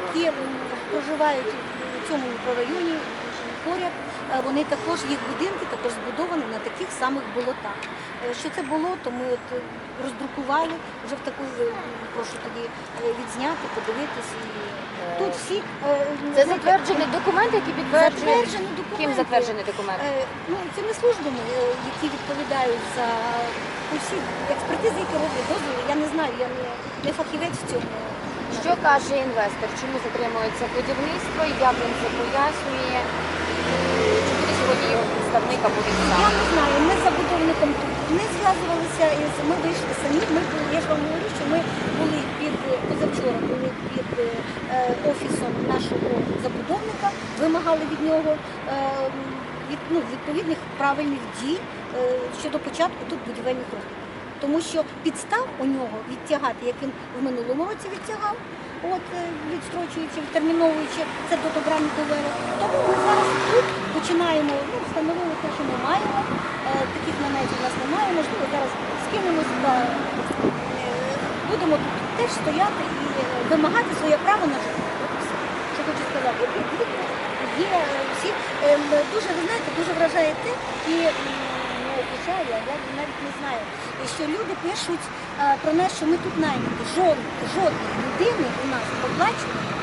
які проживають у цьому мікрорайоні поряд, е, вони також, їх будинки також збудовані на таких самих болотах. Е, Що це болото, ми от е, роздрукували вже в таку, прошу тоді відзняти, подивитись. І тут всі... Це знаєте, затверджений документ, який підтверджує. Затверджені документи. Ким затверджений документ? Е, Ну, цими службами, е, які відповідають за усі експертизи, які роблять дозволи. Я не знаю, я не, не фахівець в цьому. Що каже інвестор? Чому затримується будівництво? Як він це пояснює? Чи буде сьогодні його представник або він Я не знаю, ми з забудовником тут не зв'язувалися ми вийшли самі. Ми я ж вам говорю, що ми були під позавчора, були під е, офісом нашого забудовника, вимагали від нього е, від, ну, відповідних правильних дій е, щодо початку тут будівельних робіт. Тому що підстав у нього відтягати, як він в минулому році відтягав, от е, відстрочуючи, відтерміновуючи це до добра не довели. Тому ми зараз тут починаємо, ну, встановили те, що ми маємо. Е, Таких наметів у нас немає. Можливо, зараз скинемось е, будемо тут теж стояти і вимагати своє право на все. Що хочу сказати, є всі дуже, ви знаєте, дуже вражає те і ну, вражає, я навіть не знаю, що люди пишуть е, про нас, що ми тут найняті. Жодної, людини у нас оплачуваної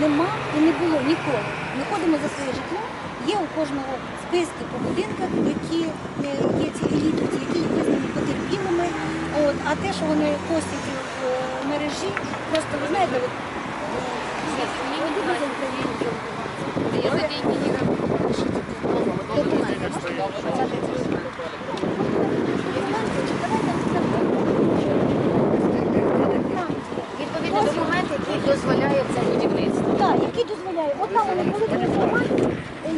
нема і не було ніколи. Ми ходимо за своє житло. Є у кожного списки по будинках, які е, є ці елітниці, які є визнані потерпілими. От, а те, що вони постять в е, мережі, просто ви знаєте, от, е, я люблю за українців. Документи можете показати? Документи, чи давайте Там. Відповідний документ, який дозволяє це будівництво. Так, який дозволяє. От там вони коли телефонують,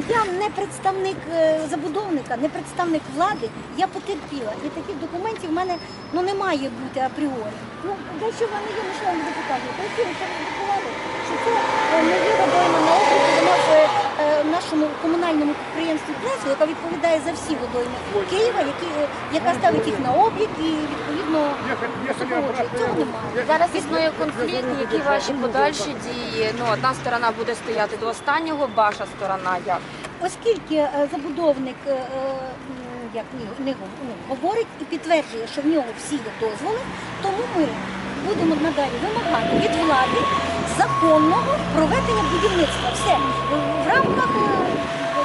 я не представник е, забудовника, не представник влади, я потерпіла. І таких документів в мене ну, не має бути апріорі. Ну, дещо в мене є, ну що вам буду показувати. Ось ці що роздрукували, що це не є водойма на окрузі, в е, нашому комунальному підприємстві Плесу, яка відповідає за всі водойми Києва, які, е, яка ставить їх на облік і відповідно супроводжує. Цього немає. Зараз існує конфлікт, які ваші подальші дії. Ну, одна сторона буде стояти до останнього, ваша сторона як? Оскільки е, забудовник е, е, як не ну, говорить і підтверджує, що в нього всі є дозволи, тому ми будемо надалі вимагати від влади законного проведення будівництва. Все в рамках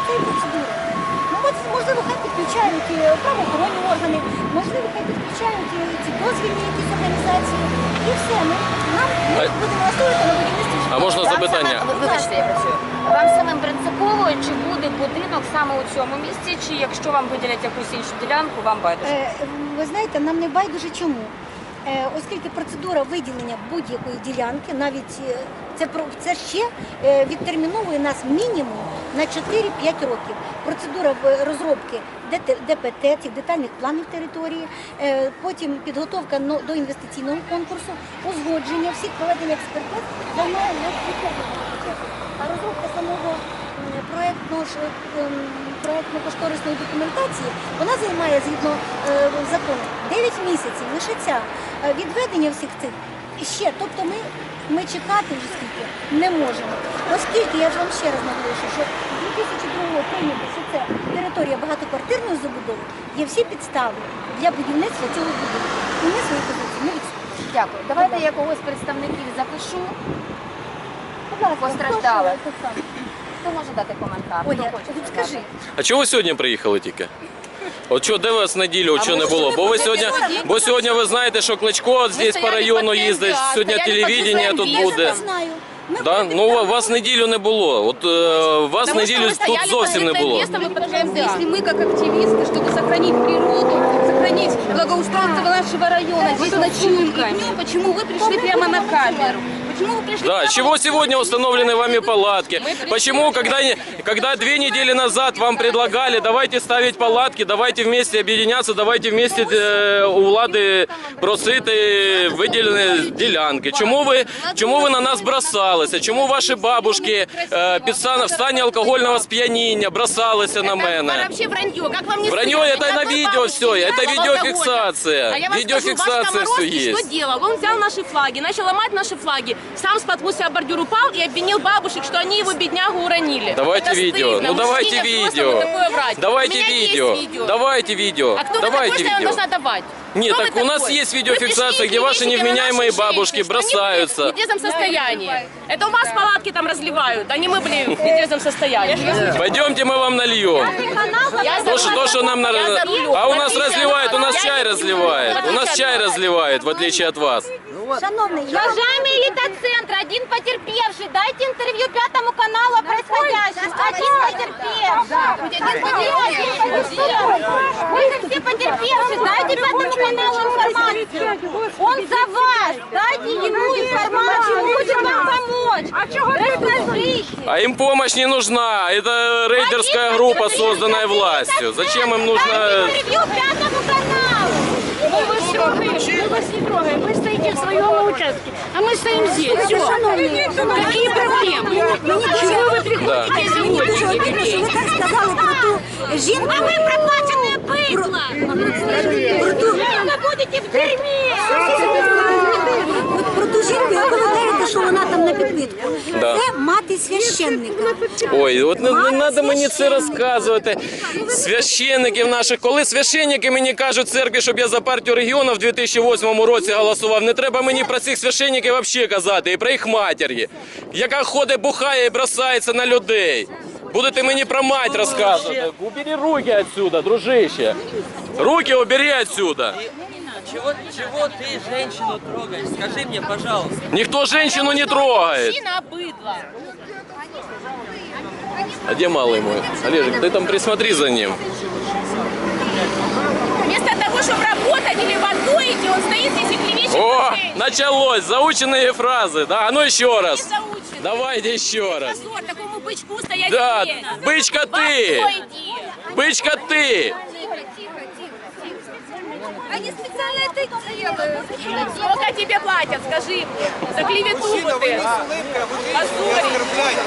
цієї процедури. Можливо, хай підключають е, правоохоронні органи, можливо, хай підключають е, ці дозвільні якісь організації. І все, ми нам ми А- будемо настоювати на будівництві. А можна Вам запитання? ви- Вибачте, я працюю. Вам самим принципово, чи буде будинок саме у цьому місці, чи якщо вам виділять якусь іншу ділянку, вам байдуже? Е, Ви знаєте, нам не байдуже чому. Е, Оскільки процедура виділення будь-якої ділянки, навіть е, це про- це ще е, відтерміновує нас мінімум на 4-5 років. Процедура розробки ДПТ, цих детальних планів території, е, потім підготовка до інвестиційного конкурсу, узгодження всіх проведення експертиз займає часу. А розробка самого ж, ем, документації вона займає згідно е, закону 9 місяців. Лише ця Е, відведення всіх цих ще. Тобто ми, ми чекати вже скільки не можемо. Оскільки я ж вам ще раз наголошую, що 2002 прийнято, що це територія багатоквартирної забудови, є всі підстави для будівництва цього будинку. І ми свої позиції не відступимо. Дякую. Давайте я когось з представників запишу. Будь ласка, Постраждали. хто може дати коментар? Хто Оля, хоче от сказати? скажи. А чого ви сьогодні приїхали тільки? От що, де вас неділю, чого не було? Бо ви сьогодні, бо сьогодні ви знаєте, що Кличко здесь по району їздить, сьогодні телевідення тут Я буде. не знаю. Ми Да? ходимо Ну там, вас неділю не було. От е, вас неділю тут зовсім не було. мы подтверждаем, если мы как активисты, чтобы сохранить природу, сохранить благоустройство нашего района, здесь ночуем и днем, почему вы пришли прямо на камеру? Почему вы пришли Да, прямо чего сегодня установлены вами палатки? Почему, когда, не- когда две недели назад вам предлагали, давайте ставить палатки, давайте вместе объединяться, давайте вместе э, у влади просити виділені ділянки. Чому ви, чому ви на нас бросалися? Чому ваші бабушки е, під стан- в стані алкогольного сп'яніння бросалися на Это мене? вообще вранье. Как вам не Вранье стыдно? это на Никакой видео бабушки все, не это было видеофиксация. алкоголя. А я вам скажу, ваш Видеофиксация все Комаровский есть. что делал? Он взял наши флаги, начал ломать наши флаги. сам споткнулся о бордюр, упал и обвинил бабушек, что они его беднягу уронили. Давайте Это видео. стыдно. Ну давайте видео. Давайте видео. видео. Давайте видео. А кто вы Давайте такой, что видео. должна давать? Нет, Кто так у нас такой? есть видеофиксация, где ваши невменяемые бабушки что они бросаются. в нетрезвом состоянии. Это у вас палатки там разливают, а не мы, блин, в нетрезвом состоянии. Пойдемте, мы вам нальем. То, что, то, что нам на... А у нас разливают, у нас чай разливает. У нас чай разливает, в отличие от вас. Шановний, я Уважаемый элитоцентр, один потерпевший, дайте интервью Пятому каналу о происходящем. Один потерпевший. Вы все потерпевшие, дайте Пятому каналу информацию. Он за вас, дайте ему информацию, он хочет вам помочь. Расскажите. А им помощь не нужна. Это рейдерская группа, созданная властью. Зачем им Дайте нужно... интервью Пятому. Мы вас не трогаем, мы вас не трогаем. Вы стоите в своем участке, а мы стоим здесь. Все. Какие проблемы? Чего вы приходите Мені дуже сегодня? обідно, що ви так сказали про ту жінку. А вы проплаченные быдло. Про ту, Вы будете в тюрьме. От про ту жінку, яку ви говорите, що вона там на підпитку. Да. Це мати священника. Ой, от не, не треба мені це розказувати. Священників наших, коли священники мені кажуть в церкві, щоб я за партію регіону в 2008 році голосував, не треба мені про цих священників взагалі казати, і про їх матері, яка ходить, бухає і бросається на людей. Будете мені про мать розказувати. Убери руки отсюда, дружище. Руки убери отсюда. Чего, чего ты женщину трогаешь? Скажи мне, пожалуйста. Никто женщину не трогает. Мужчина быдло. А где малый мой? Олежек, ты там присмотри за ним. Вместо того, чтобы работать или водой идти, он стоит здесь и клевещет О, началось, заученные фразы. Да, а ну еще раз. Давайте еще раз. Позор такому бычку стоять Да, бычка ты! Бычка ты! Они специально это делают. Сколько тебе платят, скажи мне, за клевету Мужчина, вот вы не это. с улыбкой, а вы не Позорить. оскорбляете.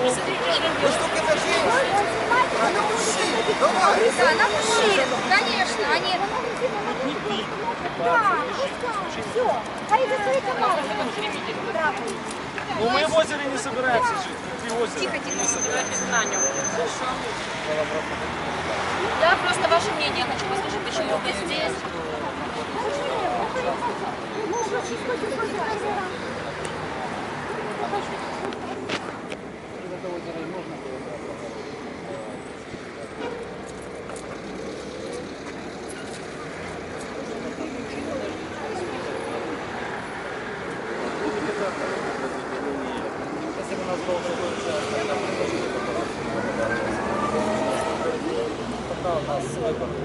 Мужчина, вы что это женщина? Она мужчина. Давай. Да, на мужчин, конечно, они... Ну мы в озере не собираемся жить. Ты озеро. Тихо, тихо. Я просто ваше мнение хочу почему вы здесь. 11 год, я